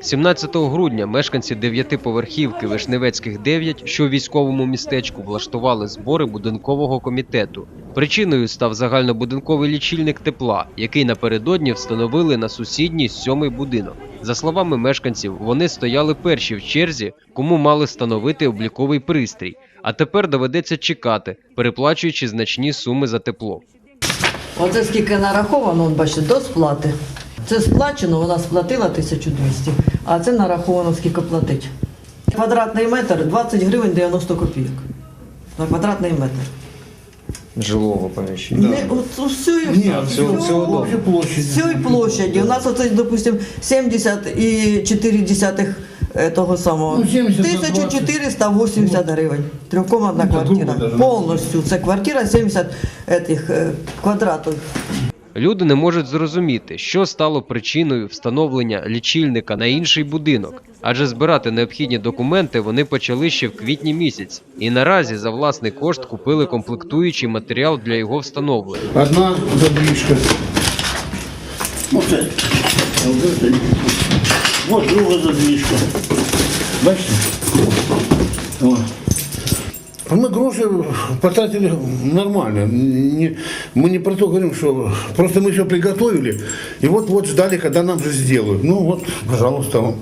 17 грудня мешканці дев'ятиповерхівки Вишневецьких 9, що у військовому містечку, влаштували збори будинкового комітету. Причиною став загальнобудинковий лічильник тепла, який напередодні встановили на сусідній сьомий будинок. За словами мешканців, вони стояли перші в черзі, кому мали встановити обліковий пристрій. А тепер доведеться чекати, переплачуючи значні суми за тепло. Оце скільки нараховано, бачите, до сплати. Це сплачено, вона сплатила 1200, а це нараховано скільки платить. Квадратний метр 20 гривень 90 копійок. На квадратний метр. жилого помещения. Не, от усю, Нет, всього- всього дому. площади. всієї площаді. У нас оце, допустим, 70,4 того самого. Ну, 70 на 1480 гривень. Трьохкомнатна Ну, квартира. Повністю. Це квартира 70 етих, е, квадратів. Люди не можуть зрозуміти, що стало причиною встановлення лічильника на інший будинок, адже збирати необхідні документи вони почали ще в квітні місяць, і наразі за власний кошт купили комплектуючий матеріал для його встановлення. Одна это. Вот друга задвижка. Бачите? Вот. А Мы гроши потратили нормально. Не, мы не про то говорим, что просто мы все приготовили, и вот-вот ждали, когда нам же сделают. Ну вот, пожалуйста, вам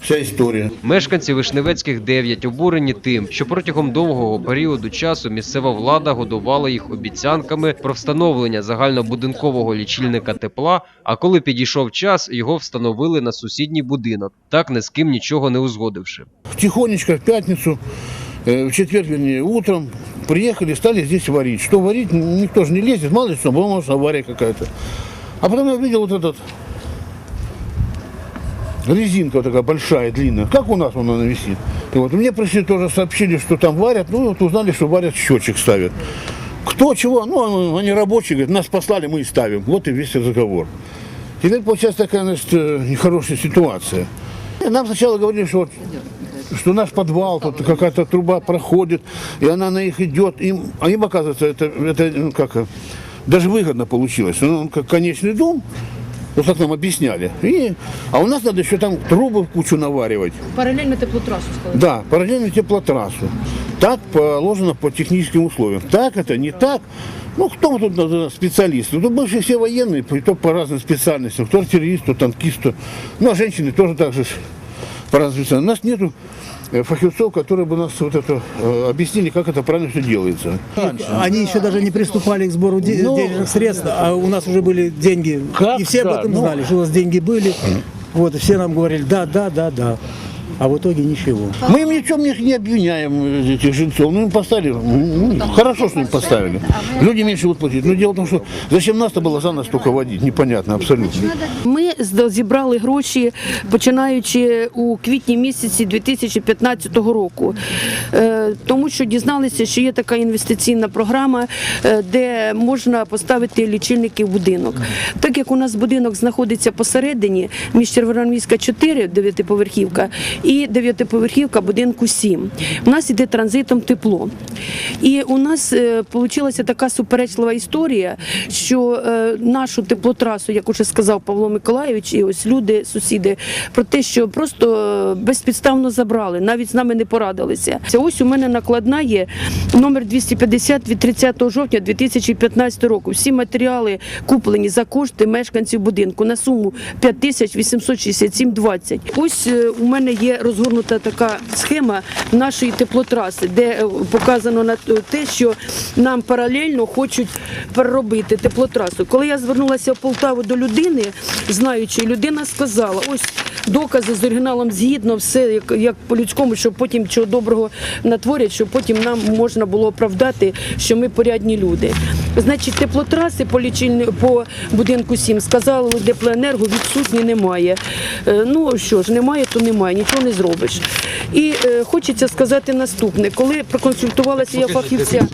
вся история. Мешканці Вишневецьких 9 обурені тим, що протягом довгого періоду часу місцева влада годувала їх обіцянками про встановлення загальнобудинкового лічильника тепла. А коли підійшов час, його встановили на сусідній будинок, так ні з ким нічого не узгодивши. Тихонечко в пятницу, э, В четверг, вернее, утром приехали, стали здесь варить. Что варить, никто же не лезет, мало ли что, была, может, авария какая-то. А потом я увидел вот этот резинка вот такая большая, длинная, как у нас она висит. И вот мне пришли тоже сообщили, что там варят, ну вот узнали, что варят, счетчик ставят. Кто чего, ну они рабочие, говорят, нас послали, мы и ставим. Вот и весь разговор. Теперь получается такая, значит, э, нехорошая ситуация. Нам сначала говорили, что вот что наш подвал, тут какая-то труба проходит, и она на них идет. Им, а им, оказывается, это, это ну, как, даже выгодно получилось. Ну, как конечный дом, вот как нам объясняли. И, а у нас надо еще там трубы в кучу наваривать. Паралельно теплотрасу сказали. Да, параллельно теплотрассу. Так положено по техническим условиям. Так это, не так. Ну, кто тут специалисты? Тут больше все военные, то по разным специальностям. Кто артиллерист, кто танкист, кто... Ну, а женщины тоже так же У нас нету э, фахивцов, которые бы нас вот это э, объяснили, как это правильно все делается. Они еще даже не приступали к сбору де- Ну, денежных средств, а у нас уже были деньги. Как и все об так? этом Ну. знали, что у нас деньги были. Вот, и все нам говорили, да, да, да, да. А в итоге ничего. Мы им ничем не, не обвиняем э, этих жильцов. Ну, им поставили. ну, хорошо, что им поставили. Люди меньше будут платить. Но дело в том, что зачем нас-то было за нас только водить? Непонятно абсолютно. Ми з- зібрали гроші починаючи у квітні місяці 2015 року, Е, тому що дізналися, що є така інвестиційна програма, е, де можна поставити лічильники в будинок. Так як у нас будинок знаходиться посередині між Червоноармійська 4, дев'ятиповерхівка, і дев'ятиповерхівка будинку 7. У нас іде транзитом тепло. І у нас вийшла така суперечлива історія, що е, нашу теплотрасу, як уже сказав Павло Миколайович, і ось люди, сусіди, про те, що просто е, безпідставно забрали, навіть з нами не порадилися. Ось у мене накладна є номер 250 від 30 жовтня 2015 року. Всі матеріали куплені за кошти мешканців будинку на суму 5867,20. Ось е, у мене є розгорнута така схема нашої теплотраси, де е, показано на те, що нам паралельно хочуть переробити теплотрасу. Коли я звернулася в Полтаву до людини, знаючи, людина сказала: ось докази з оригіналом згідно, все як, як по-людському, щоб потім чого доброго натворять, щоб потім нам можна було оправдати, що ми порядні люди. Значить, теплотраси по лічильні по будинку 7 сказали, теплоенерго відсутні немає. Е, Ну що ж, немає, то немає. Нічого не зробиш. І е, хочеться сказати наступне, коли проконсультувалася я фахівця.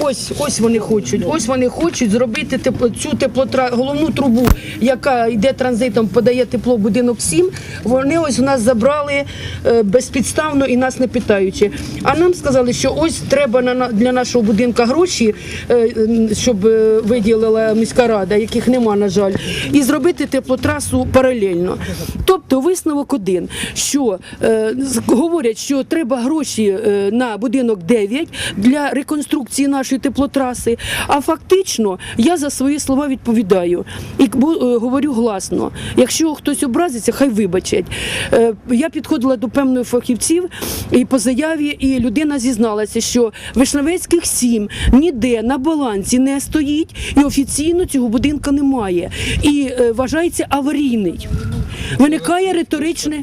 Ось, ось вони хочуть. Ось вони хочуть зробити тепло, цю теплотра, головну трубу, яка йде транзитом, подає тепло в будинок 7. Вони ось у нас забрали е, безпідставно і нас не питаючи. А нам сказали, що ось треба на для нашого будинка гроші, е, щоб е, виділила міська рада, яких нема, на жаль, і зробити теплотрасу паралельно. Тобто висновок один, що е, говорять, що треба гроші е, на будинок 9 для реконструкції нашої теплотраси. А фактично я за свої слова відповідаю і е, говорю гласно. Якщо хтось образиться, хай вибачать. Е, Я підходила до певних фахівців і по заяві, і людина зізналася, що Вишневецьких 7 ніде на балансі не стоїть, і офіційно цього будинку немає. І е, вважається аварійний. Виникає риторичне.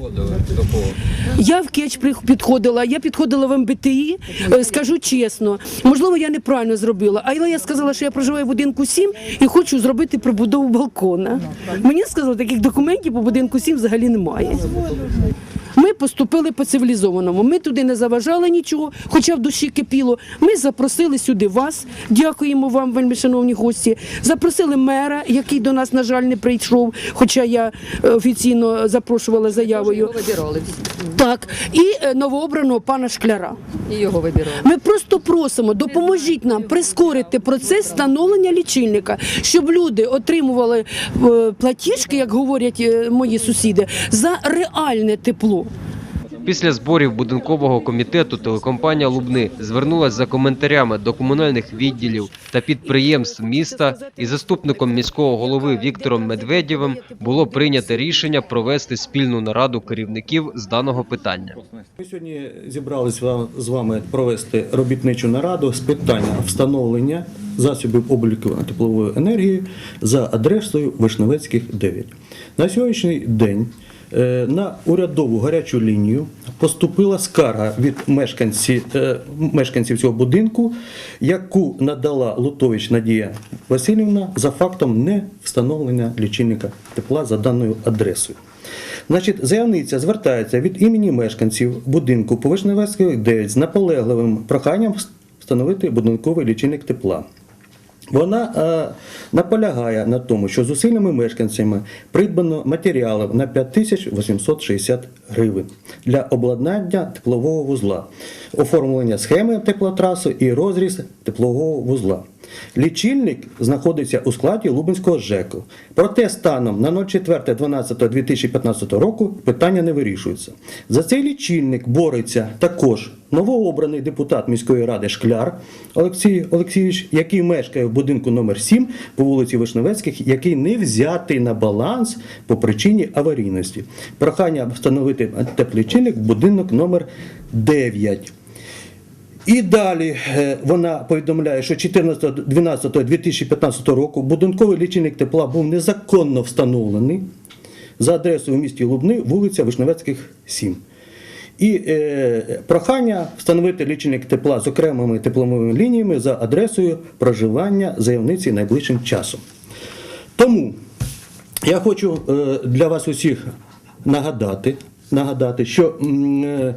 Я в Кеч підходила, я підходила в МБТІ, е, скажу чесно. Можливо, я неправильно зробила, але я сказала, що я проживаю в будинку 7 і хочу зробити прибудову балкона. Мені сказали, таких документів по будинку 7 взагалі немає. Поступили по цивілізованому. Ми туди не заважали нічого, хоча в душі кипіло. Ми запросили сюди вас. Дякуємо вам, вельми шановні гості. Запросили мера, який до нас, на жаль, не прийшов, хоча я е, офіційно запрошувала заявою. вибирали Так, і е, новообраного пана Шкляра. і його вибирали. Ми просто просимо, допоможіть нам прискорити процес встановлення лічильника, щоб люди отримували е, платіжки, як говорять мої сусіди, за реальне тепло. Після зборів будинкового комітету телекомпанія Лубни звернулася за коментарями до комунальних відділів та підприємств міста і заступником міського голови Віктором Медведєвим було прийнято рішення провести спільну нараду керівників з даного питання. Ми сьогодні зібралися з вами провести робітничу нараду з питання встановлення засобів обліку теплової енергії за адресою Вишневецьких 9. На сьогоднішній день на урядову гарячу лінію поступила скарга від мешканців, е, мешканців цього будинку, яку надала Лутович Надія Васильівна за фактом не встановлення лічильника тепла за даною адресою. Значить, заявниця звертається від імені мешканців будинку по Вишневецької 9 з наполегливим проханням встановити будинковий лічильник тепла. Вона е, наполягає на тому, що зусиллями мешканцями придбано матеріалів на 5860 гривень для обладнання теплового вузла, оформлення схеми теплотраси і розріз теплового вузла. Лічильник знаходиться у складі Лубенського ЖЕКу. Проте станом на 04.12.2015 року питання не вирішується. За цей лічильник бореться також новообраний депутат міської ради Шкляр Олексій Олексійович, який мешкає в будинку номер 7 по вулиці Вишневецьких, який не взятий на баланс по причині аварійності. Прохання встановити теплічильник в будинок номер 9. І далі е, вона повідомляє, що 14.12.2015 року будинковий лічильник тепла був незаконно встановлений за адресою в місті Лубни, вулиця Вишневецьких, 7. І е, прохання встановити лічильник тепла з окремими тепловими лініями за адресою проживання заявниці найближчим часом. Тому я хочу е, для вас усіх нагадати, нагадати що е,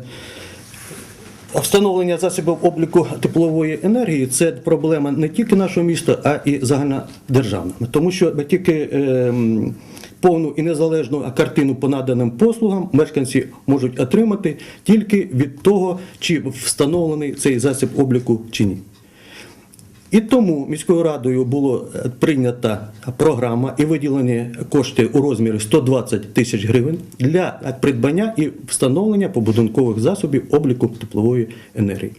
Встановлення засобів обліку теплової енергії це проблема не тільки нашого міста, а і загальнодержавна. Тому що тільки ем, повну і незалежну картину по наданим послугам мешканці можуть отримати тільки від того, чи встановлений цей засіб обліку чи ні. І тому міською радою було е, прийнята програма і виділені кошти у розмірі 120 тисяч гривень для придбання і встановлення побудинкових засобів обліку теплової енергії.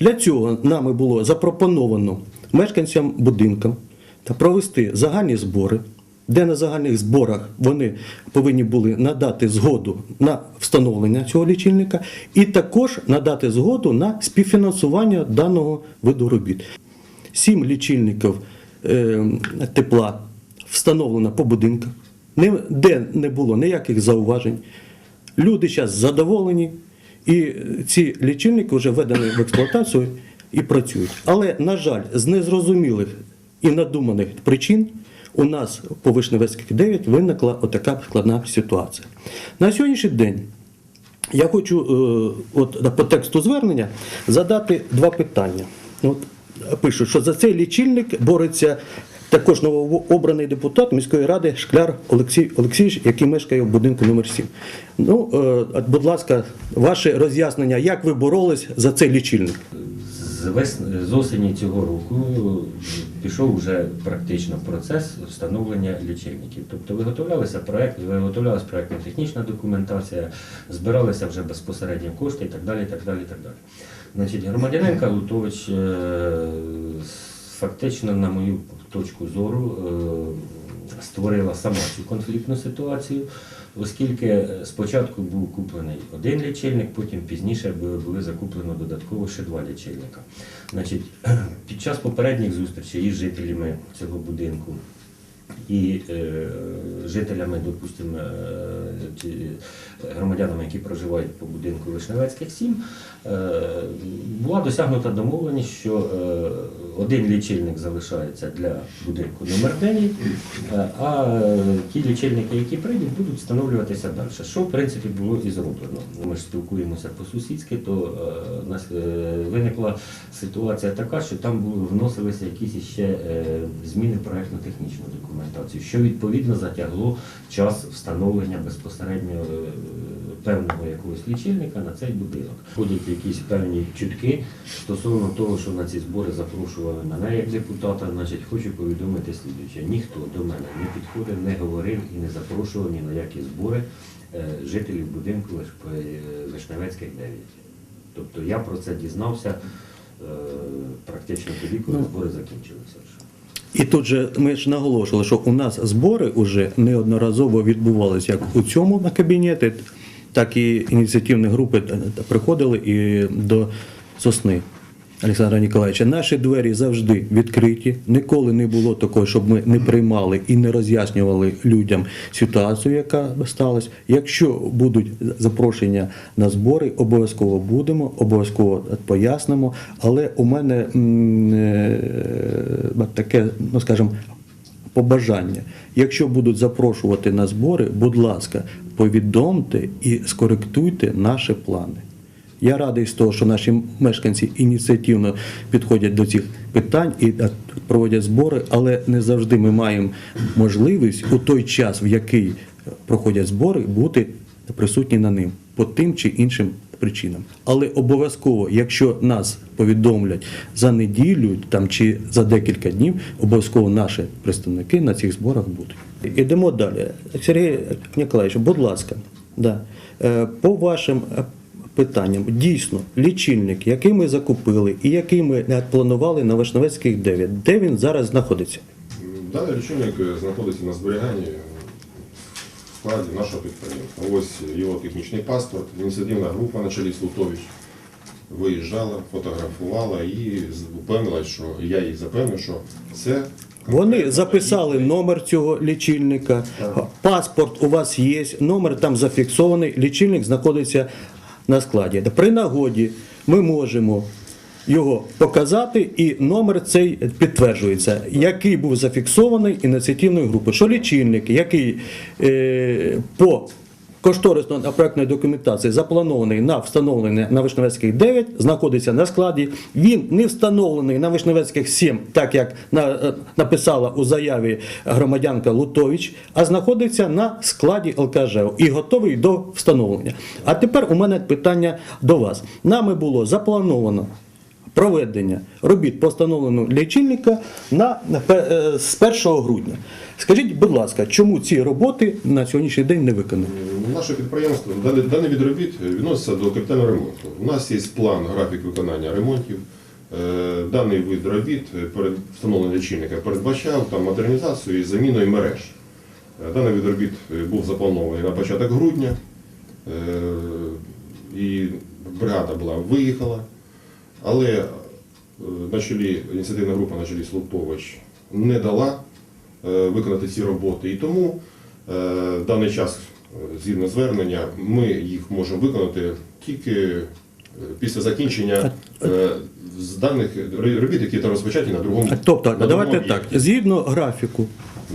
Для цього нами було запропоновано мешканцям будинкам провести загальні збори, де на загальних зборах вони повинні були надати згоду на встановлення цього лічильника, і також надати згоду на співфінансування даного виду робіт. Сім лічильників е, тепла встановлено по будинках, де не було ніяких зауважень. Люди зараз задоволені, і ці лічильники вже введені в експлуатацію і працюють. Але, на жаль, з незрозумілих і надуманих причин у нас по Вишневецьких 9 виникла отака складна ситуація. На сьогоднішній день Я хочу е, от, по тексту звернення задати два питання. От, пишуть, що за цей лічильник бореться також новообраний депутат міської ради Шкляр Олексій Олексійович, який мешкає в будинку номер 7. Ну, е, будь ласка, ваше роз'яснення, як ви боролись за цей лічильник? З, весни, з осені цього року пішов вже практично процес встановлення лічильників. Тобто виготовлялися проект, виготовлялася проєктно-технічна документація, збиралися вже безпосередньо кошти і так далі. так далі, так далі. Значить, громадянинка Лутович е, фактично, на мою точку зору, е, створила сама цю конфліктну ситуацію, оскільки спочатку був куплений один лічильник, потім пізніше були закуплено додатково ще два лічильника. Значить, під час попередніх зустрічей із жителями цього будинку і е, жителями, допустимо, е, громадянами, які проживають по будинку Вишневецьких 7, е, була досягнута домовленість, що е, один лічильник залишається для будинку номер 9, е, а е, ті лічильники, які прийдуть, будуть встановлюватися далі. Що в принципі було і зроблено. Ми ж спілкуємося по-сусідськи, то е, нас виникла ситуація така, що там вносилися якісь іще е, зміни в проєктно-технічну документацію, що відповідно затягло час встановлення безпосередньо певного якогось лічильника на цей будинок. Ходять якісь певні чутки стосовно того, що на ці збори запрошували мене як депутата. Значить, хочу повідомити слідуюче. Ніхто до мене не підходив, не говорив і не запрошував ні на які збори е, жителів будинку е, Вишневецьких 9. Тобто я про це дізнався е, практично тоді, коли збори закінчилися. І тут же ми ж наголошували, що у нас збори вже неодноразово відбувалися як у цьому на кабінеті, так і ініціативні групи приходили і до сосни. Олександра Ніколаєвича, наші двері завжди відкриті. Ніколи не було такого, щоб ми не приймали і не роз'яснювали людям ситуацію, яка сталася. Якщо будуть запрошення на збори, обов'язково будемо, обов'язково пояснимо. Але у мене е, таке, ну скажімо, побажання. Якщо будуть запрошувати на збори, будь ласка, повідомте і скоректуйте наші плани. Я радий з того, що наші мешканці ініціативно підходять до цих питань і е, проводять збори, але не завжди ми маємо можливість у той час, в який проходять збори, бути присутні на ним по тим чи іншим причинам. Але обов'язково, якщо нас повідомлять за неділю там чи за декілька днів, обов'язково наші представники на цих зборах будуть. Ідемо далі. Сергій Ніколаєвич, будь ласка, да. Е, по вашим питанням, дійсно, лічильник, який ми закупили і який ми е, планували на Вишневецьких 9, де він зараз знаходиться? Даний лічильник е, знаходиться на зберіганні в складі нашого підприємства. Ось його технічний паспорт, ініціативна група на чолі Слутович виїжджала, фотографувала і впевнилась, що я їх запевнив, що це Вони записали номер цього лічильника, паспорт у вас є, номер там зафіксований, лічильник знаходиться на складі. При нагоді ми можемо його показати, і номер цей підтверджується, який був зафіксований ініціативною групою. Що лічильник, який е, по кошторисно проектної документації запланований на встановлення на Вишневецьких 9, знаходиться на складі. Він не встановлений на Вишневецьких 7, так як на, е, написала у заяві громадянка Лутович, а знаходиться на складі ЛКЖ і готовий до встановлення. А тепер у мене питання до вас. Нами було заплановано проведення робіт по встановленню лічильника на, на е, з 1 грудня. Скажіть, будь ласка, чому ці роботи на сьогоднішній день не виконані? Наше підприємство, даний, даний від робіт відноситься до капітального ремонту. У нас є план, графік виконання ремонтів. Е, Даний вид робіт е, перед встановленням лічильника передбачав там модернізацію і заміною мереж. Е, Даний вид робіт е, був запланований на початок грудня, Е, і бригада була виїхала, але е, на чолі ініціативна група на чолі Слуптович не дала е, виконати ці роботи. І тому е, в даний час, згідно звернення, ми їх можемо виконати тільки після закінчення з даних робіт, які там розпочаті на другому. Тобто, на другому давайте об'єкті. так, згідно графіку,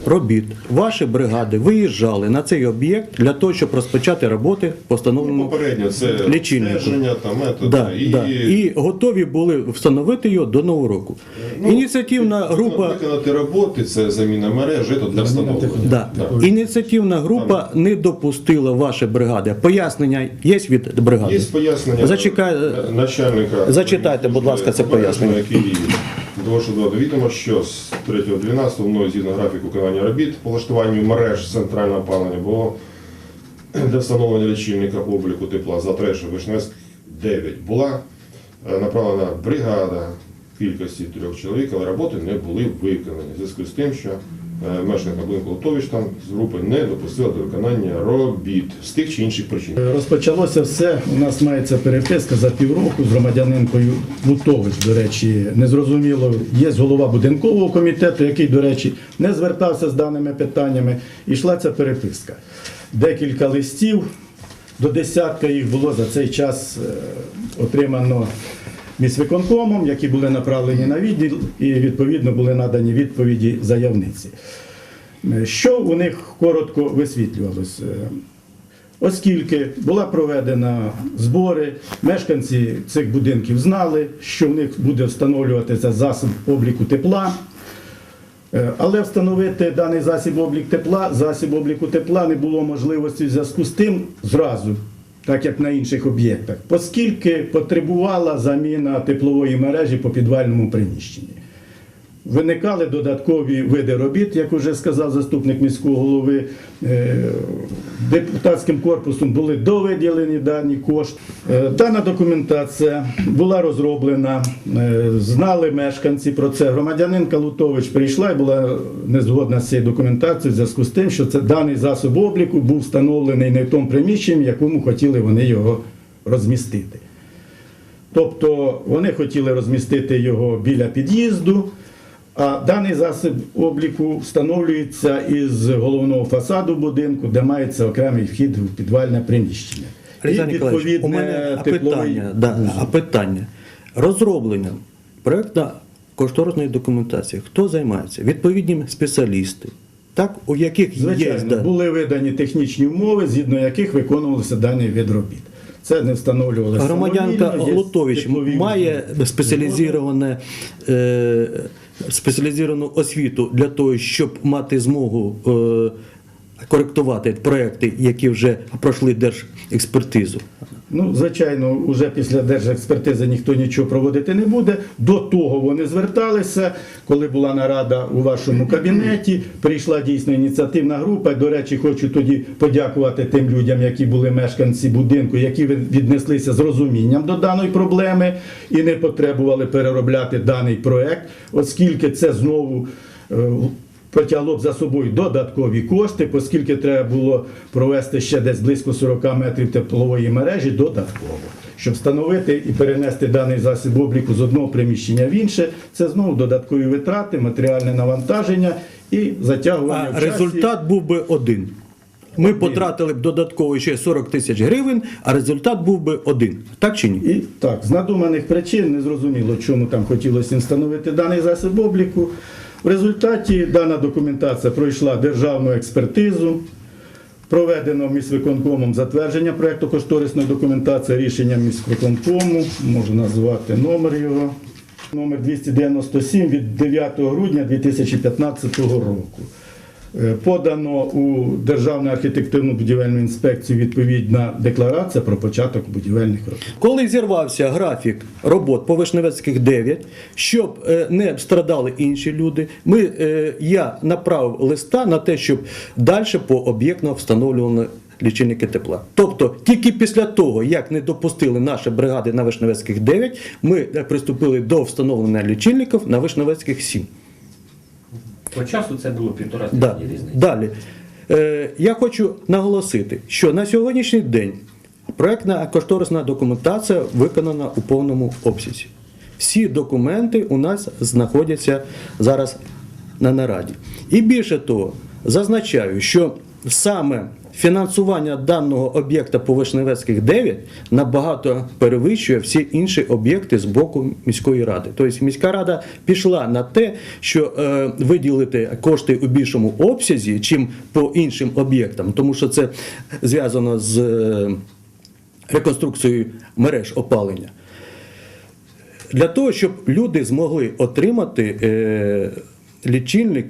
робіт ваші бригади виїжджали на цей об'єкт для того, щоб розпочати роботи по встановленому Попередньо це лічильнику. стеження, там, метод, Да, і, да. І готові були встановити його до нового року. Ініціативна група. виконати роботи, це заміна мережі, це для встановлення. Да. Да. Ініціативна група не допустила ваші бригади. Пояснення є від бригади? Є пояснення Зачекай, е, начальника. Зачитайте, будь ласка, це пояснення. Києві. Того, до було відомо, що з 3.12 мною згідно графіку виконання робіт по влаштуванню мереж центрального опалення було для встановлення лічильника обліку тепла за трешу Вишневськ 9 була е, направлена бригада кількості трьох чоловік, але роботи не були виконані. В зв'язку з тим, що мешканка будинку Лотович там з групи не допустила до виконання робіт з тих чи інших причин. Розпочалося все. У нас мається переписка за півроку з громадянинкою Лутович, до речі, незрозуміло. Є голова будинкового комітету, який, до речі, не звертався з даними питаннями. І йшла ця переписка. Декілька листів, до десятка їх було за цей час е, отримано міськвиконкомом, які були направлені на відділ, і відповідно були надані відповіді заявниці. Е, Що у них коротко висвітлювалось? Е, Оскільки була проведена збори, мешканці цих будинків знали, що в них буде встановлюватися засіб обліку тепла. Е, Але встановити даний засіб облік тепла, засіб обліку тепла не було можливості в зв'язку з тим зразу, так як на інших об'єктах, оскільки потребувала заміна теплової мережі по підвальному приміщенні. Виникали додаткові види робіт, як вже сказав заступник міського голови. Е, Депутатським корпусом були довиділені дані кошти. Е, Дана документація була розроблена, е, знали мешканці про це. Громадянин Калутович прийшла і була незгодна з цією документацією в зв'язку з тим, що це даний засіб обліку був встановлений не в тому приміщенні, в якому хотіли вони його розмістити. Тобто вони хотіли розмістити його біля під'їзду, а даний засіб обліку встановлюється із головного фасаду будинку, де мається окремий вхід в підвальне приміщення. Олександр Ніколаєвич, у мене питання, да, а питання. Розробленням проєктно-кошторисної документації. Хто займається? Відповідні спеціалісти, так, у яких є Звичайно, да, були видані технічні умови, згідно яких виконувалися даний вид робіт. Це не встановлювалося. громадянка самовільно, Лутович має спеціалізоване, е, спеціалізовану освіту для того, щоб мати змогу е, коректувати проекти, які вже пройшли держекспертизу. Ну, звичайно, вже після держекспертизи ніхто нічого проводити не буде. До того вони зверталися, коли була нарада у вашому кабінеті. Прийшла дійсно ініціативна група. До речі, хочу тоді подякувати тим людям, які були мешканці будинку, які віднеслися з розумінням до даної проблеми і не потребували переробляти даний проект, оскільки це знову. Потягло б за собою додаткові кошти, оскільки треба було провести ще десь близько 40 метрів теплової мережі додатково. Щоб встановити і перенести даний засіб обліку з одного приміщення в інше, це знову додаткові витрати, матеріальне навантаження і затягування. А в часі. результат був би один. Ми потратили б додатково ще 40 тисяч гривень, а результат був би один. Так чи ні? І так, з надуманих причин не зрозуміло, чому там хотілося встановити даний засіб обліку. В результаті дана документація пройшла державну експертизу. Проведено міськвиконкомом затвердження проєкту кошторисної документації рішення міськвиконкому, можу назвати номер його. Номер 297 від 9 грудня 2015 року. Е, Подано у Державну архітектурну будівельну інспекцію відповідна декларація про початок будівельних робіт. Коли зірвався графік робот по Вишневецьких 9, щоб е, не страдали інші люди, ми, е, я направив листа на те, щоб далі по об'єктно встановлювали лічильники тепла. Тобто тільки після того, як не допустили наші бригади на Вишневецьких 9, ми приступили до встановлення лічильників на Вишневецьких 7. По часу це було півтора Да. різниці. Далі. Е, я хочу наголосити, що на сьогоднішній день проектна кошторисна документація виконана у повному обсязі. Всі документи у нас знаходяться зараз на нараді. І більше того, зазначаю, що саме фінансування даного об'єкта по Вишневецьких 9 набагато перевищує всі інші об'єкти з боку міської ради. Тобто міська рада пішла на те, що е, виділити кошти у більшому обсязі, чим по іншим об'єктам, тому що це зв'язано з е, реконструкцією мереж опалення. Для того, щоб люди змогли отримати е, лічильник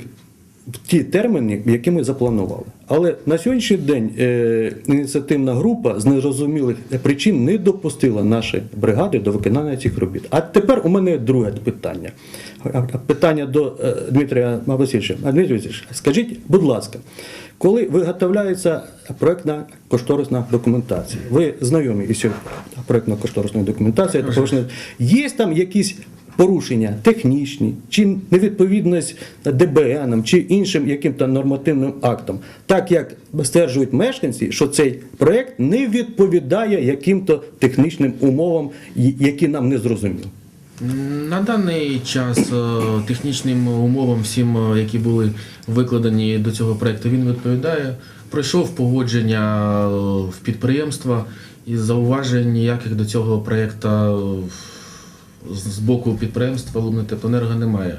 ті терміни, які ми запланували. Але на сьогоднішній день е, ініціативна група з незрозумілих причин не допустила наші бригади до виконання цих робіт. А тепер у мене друге питання. Питання до е, Дмитрія Васильовича. А, Дмитрий Васильович, скажіть, будь ласка, коли виготовляється проектна кошторисна документація, ви знайомі із цією проектно-кошторисною документацією, та є там якісь порушення технічні, чи невідповідність ДБН, чи іншим яким-то нормативним актам, так як стверджують мешканці, що цей проект не відповідає яким-то технічним умовам, які нам не зрозуміли. На даний час е, технічним умовам, всім, е, які були викладені до цього проекту, він відповідає. Пройшов погодження е, в підприємства і зауважень ніяких до цього проекту з боку підприємства Лумнетеплоенерго немає.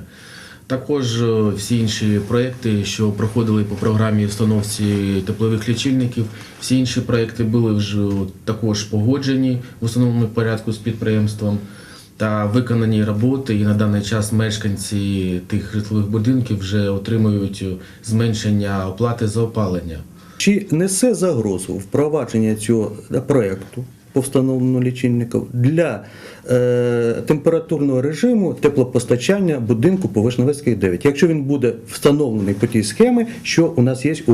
Також е, всі інші проекти, що проходили по програмі встановці теплових лічильників, всі інші проекти були вже також погоджені в установленому порядку з підприємством та виконані роботи. І на даний час мешканці тих житлових будинків вже отримують зменшення оплати за опалення. Чи несе загрозу впровадження цього проєкту по встановленню лічильників для е, температурного режиму теплопостачання будинку по Вишневецьких 9, якщо він буде встановлений по тій схемі, що у нас є у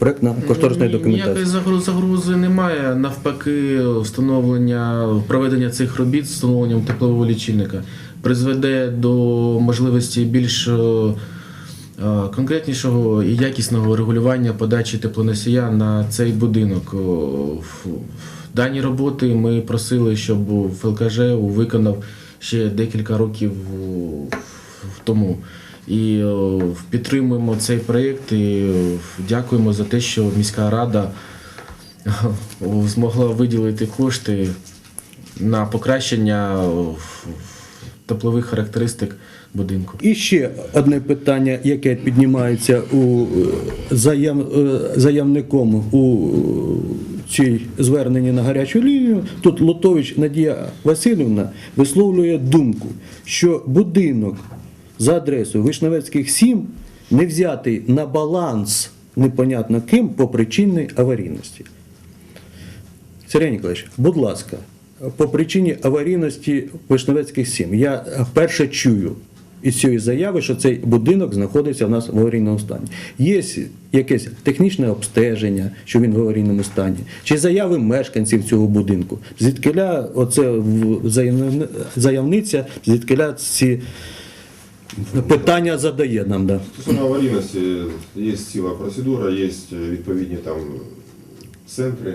проєктно-кошторисної документації? Ніякої загрози, загрози немає. Навпаки, встановлення, проведення цих робіт з встановленням теплового лічильника призведе до можливості більш е, конкретнішого і якісного регулювання подачі теплоносія на цей будинок. Дані роботи ми просили, щоб ФЛКЖ виконав ще декілька років тому. І підтримуємо цей проєкт і дякуємо за те, що міська рада змогла виділити кошти на покращення теплових характеристик будинку. І ще одне питання, яке піднімається у е, заяв, е, заявником у е, цій зверненні на гарячу лінію. Тут Лотович Надія Васильівна висловлює думку, що будинок за адресою Вишневецьких 7 не взятий на баланс непонятно ким по причинній аварійності. Сергій Ніколаївич, будь ласка, по причині аварійності Вишневецьких 7. Я перше чую із цієї заяви, що цей будинок знаходиться в нас в аварійному стані. Є якесь технічне обстеження, що він в аварійному стані, чи заяви мешканців цього будинку. Звідкиля оце заявниця, звідкиля ці питання задає нам. Да. Стосовно аварійності є ціла процедура, є відповідні там центри,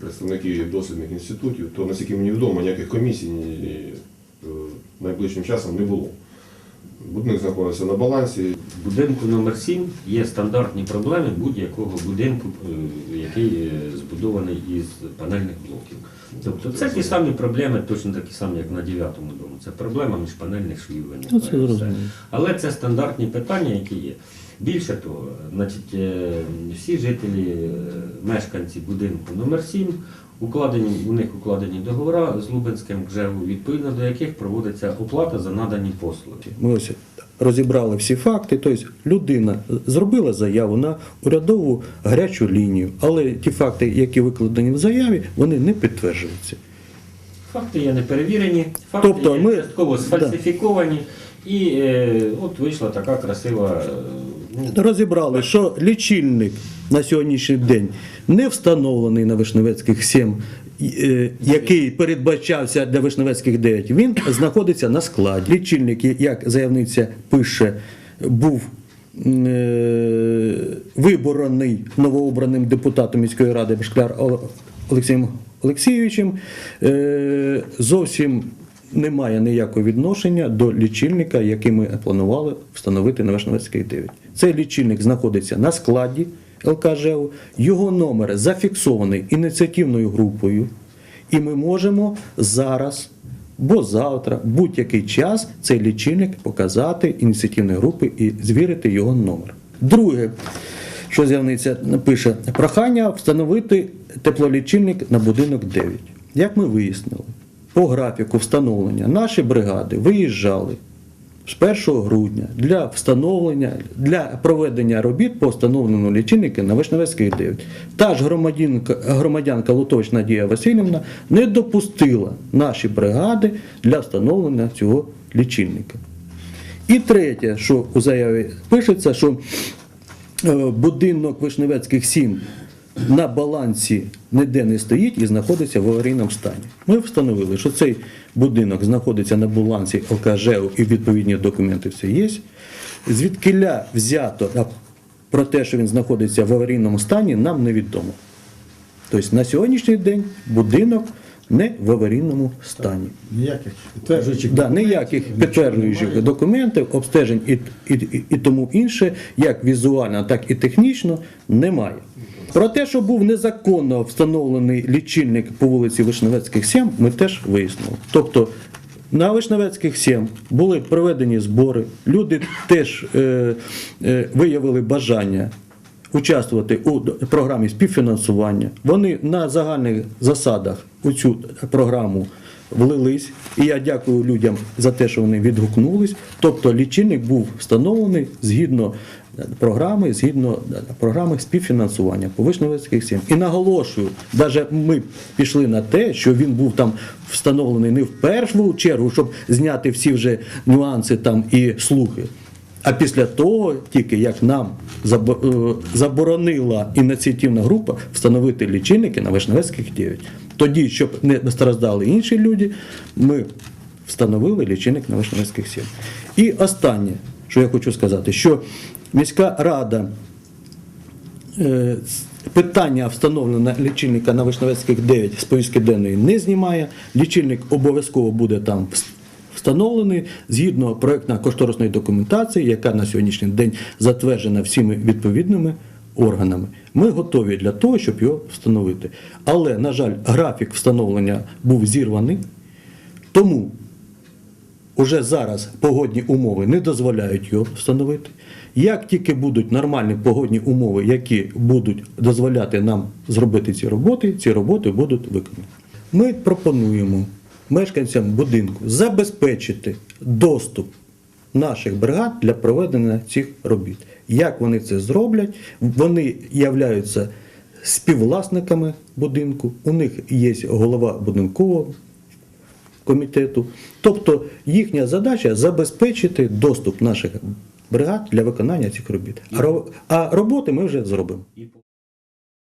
представники дослідних інститутів, то наскільки мені відомо, ніяких комісій е, найближчим часом не було. Будинок знаходиться на балансі, В будинку номер 7 є стандартні проблеми будь-якого будинку, е, який е, збудований із панельних блоків. Тобто це ті самі проблеми, точно такі самі, як на 9-му дому. Це проблема між панельних швів. Ну. Але це стандартні питання, які є. Більше того, значить, е, всі жителі, е, мешканці будинку номер 7 укладені, у них укладені договори з Лубенським ГЖЕВу, відповідно до яких проводиться оплата за надані послуги. Ми ось розібрали всі факти. Тобто людина зробила заяву на урядову гарячу лінію, але ті факти, які викладені в заяві, вони не підтверджуються. Факти є неперевірені, факти Тобто є ми- частково сфальсифіковані, і е, от вийшла така красива. Розібрали, що лічильник на сьогоднішній день не встановлений на Вишневецьких 7, е, який передбачався для Вишневецьких 9, він знаходиться на складі. Лічильник, як заявниця пише, був е, виборений новообраним депутатом міської ради Башкляр Олексієм Олексійовичем. Е, Зовсім немає ніякого відношення до лічильника, який ми планували встановити на Вишневецьких 9. Цей лічильник знаходиться на складі, ЛКЖУ, його номер зафіксований ініціативною групою, і ми можемо зараз. Бо завтра, будь-який час, цей лічильник показати ініціативної групи і звірити його номер. Друге, що з'явниця пише, прохання встановити теплолічильник на будинок 9. Як ми вияснили, по графіку встановлення наші бригади виїжджали з 1 грудня для встановлення, для проведення робіт по встановленню лічильника на Вишневецьких 9. Та ж громадянка, громадянка Лутович Надія Васильівна не допустила наші бригади для встановлення цього лічильника. І третє, що у заяві пишеться, що е, будинок Вишневецьких 7 на балансі ніде не стоїть і знаходиться в аварійному стані. Ми встановили, що цей будинок знаходиться на балансі ЛКЖУ і відповідні документи все є. Звідкиля взято а про те, що він знаходиться в аварійному стані, нам невідомо. Тобто на сьогоднішній день будинок не в аварійному стані. Ніяких підтверджуючих Да, ніяких підтверджуючих документів, обстежень і, і, і, і тому інше, як візуально, так і технічно, немає. Про те, що був незаконно встановлений лічильник по вулиці Вишневецьких 7, ми теж вияснили. Тобто на Вишневецьких 7 були проведені збори, люди теж е, е, виявили бажання участвувати у програмі співфінансування. Вони на загальних засадах у цю програму влились. І я дякую людям за те, що вони відгукнулись. Тобто лічильник був встановлений згідно програми, згідно програми співфінансування по Вишневецьких 7. І наголошую, навіть ми пішли на те, що він був там встановлений не в першу чергу, щоб зняти всі вже нюанси там і слухи. А після того, тільки як нам е, заборонила ініціативна група встановити лічильники на Вишневецьких 9. Тоді, щоб не страждали інші люди, ми встановили лічильник на Вишневецьких 7. І останнє, що я хочу сказати, що міська рада е, питання встановлення лічильника на Вишневецьких 9 з повістки денної не знімає. Лічильник обов'язково буде там встановлений згідно проєктно-кошторисної документації, яка на сьогоднішній день затверджена всіми відповідними органами. Ми готові для того, щоб його встановити. Але, на жаль, графік встановлення був зірваний, тому Уже зараз погодні умови не дозволяють його встановити. Як тільки будуть нормальні погодні умови, які будуть дозволяти нам зробити ці роботи, ці роботи будуть виконані. Ми пропонуємо мешканцям будинку забезпечити доступ наших бригад для проведення цих робіт. Як вони це зроблять? Вони являються співвласниками будинку, у них є голова будинкового комітету. Тобто їхня задача забезпечити доступ наших бригад для виконання цих робіт. А роботи ми вже зробимо.